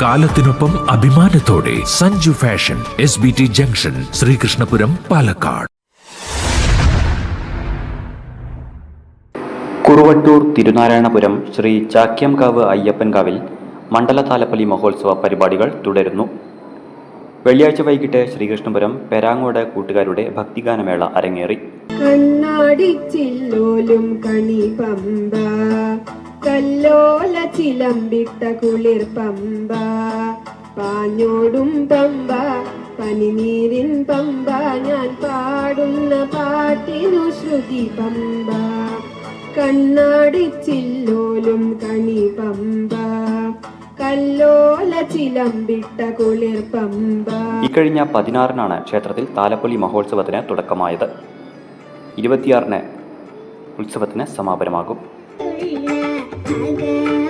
കാലത്തിനൊപ്പം അഭിമാനത്തോടെ Sanju fashion S B T junction Sreekrishnapuram Palakkad. Kuruvattoor Thirunarayanapuram Sree Chakyamkavu അയ്യപ്പൻകാവിൽ മണ്ഡല താലപ്പലി മഹോത്സവ പരിപാടികൾ തുടരുന്നു. വെള്ളിയാഴ്ച വൈകിട്ട് ശ്രീകൃഷ്ണപുരം പെരാങ്ങോട് കൂട്ടുകാരുടെ ഭക്തിഗാനമേള അരങ്ങേറി. കണ്ണാടിച്ചില്ലോലും കണി പമ്പ കല്ലോല ചിലമ്പിട്ട കുളിർ പമ്പ പാഞ്ഞോടും പമ്പ പനിനീരിൻ പമ്പ ഞാൻ പാടുന്ന പാട്ടിനു ശ്രുതി പമ്പ. കണ്ണാടിച്ചില്ലോലും കണി പമ്പ. ഇക്കഴിഞ്ഞ പതിനാറിനാണ് ക്ഷേത്രത്തിൽ താലപ്പൊലി മഹോത്സവത്തിന് തുടക്കമായത്. ഇരുപത്തിയാറിന് ഉത്സവത്തിന് സമാപനമാകും. Alhamdulillah,